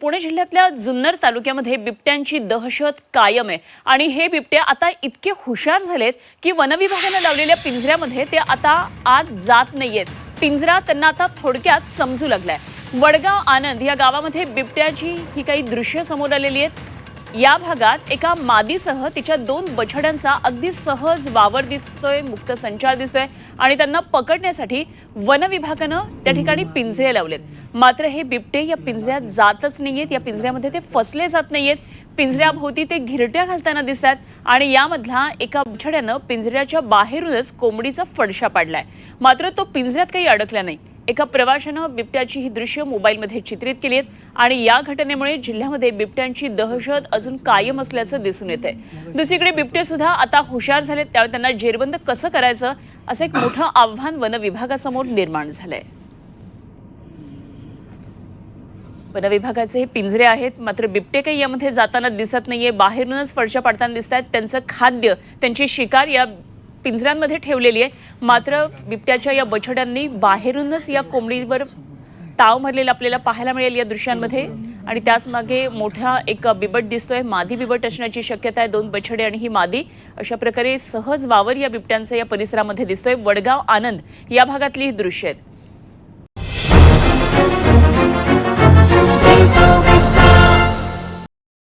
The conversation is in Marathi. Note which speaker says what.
Speaker 1: पुणे जिल्ह्यातल्या जुन्नर तालुक्यामध्ये बिबट्यांची दहशत कायम आहे. आणि हे बिबट्या आता इतके हुशार झालेत की वनविभागानं लावलेल्या पिंजऱ्यामध्ये ते आता आत जात नाहीयेत. पिंजरा त्यांना आता थोडक्यात समजू लागलाय. वडगाव आनंद या गावामध्ये बिबट्याची ही काही दृश्य समोर आलेली आहेत. या भागात एका मादीसह तिच्या दोन बछड्यांचा अगदी सहज वावर दिसतोय मुक्त संचार दिसतोय आणि त्यांना पकडण्यासाठी वन विभागानं त्या ठिकाणी पिंजरे लावलेत. मात्र हे बिबटे या पिंजऱ्यात जातच नाहीयेत. या पिंजऱ्यामध्ये ते फसले जात नाहीयेत. पिंजऱ्याभोवती ते घिरट्या घालताना दिसतात आणि यामधला एका बछड्यानं पिंजऱ्याच्या बाहेरूनच कोंबडीचा फडशा पाडलाय. मात्र तो पिंजऱ्यात काही अडकला नाही. एका प्रवाशानं बिबट्याची ही दृश्य मोबाईलमध्ये चित्रित केली आहेत आणि या घटनेमुळे जिल्ह्यामध्ये बिबट्यांची दहशत अजून कायम असल्याचं दिसून येत आहे दुसरीकडे बिबटे सुद्धा आता हुशार झालेत त्यामुळे त्यांना जेरबंद कसं करायचं असं एक मोठं आव्हान वन विभागासमोर निर्माण झालंय. वनविभागाचे हे पिंजरे आहेत मात्र बिबटे काही यामध्ये जाताना दिसत नाहीये. बाहेरूनच फडशा पाडताना दिसत आहेत त्यांचं खाद्य त्यांची शिकार या पिंजऱ्यांमध्ये ठेवलेली आहे. मात्र बिबट्याच्या या बछड्यांनी बाहेरूनच या कोंबडीवर ताव मारलेला आपल्याला पाहायला मिळेल या दृश्यांमध्ये. आणि त्याच मागे मोठा एक बिबट दिसतोय. मादी बिबट असण्याची शक्यता आहे. दोन बछडे आणि ही मादी. अशा प्रकारे सहज वावर या बिबट्यांचं या परिसरामध्ये दिसतोय. वडगाव आनंद या भागातली ही दृश्य आहेत.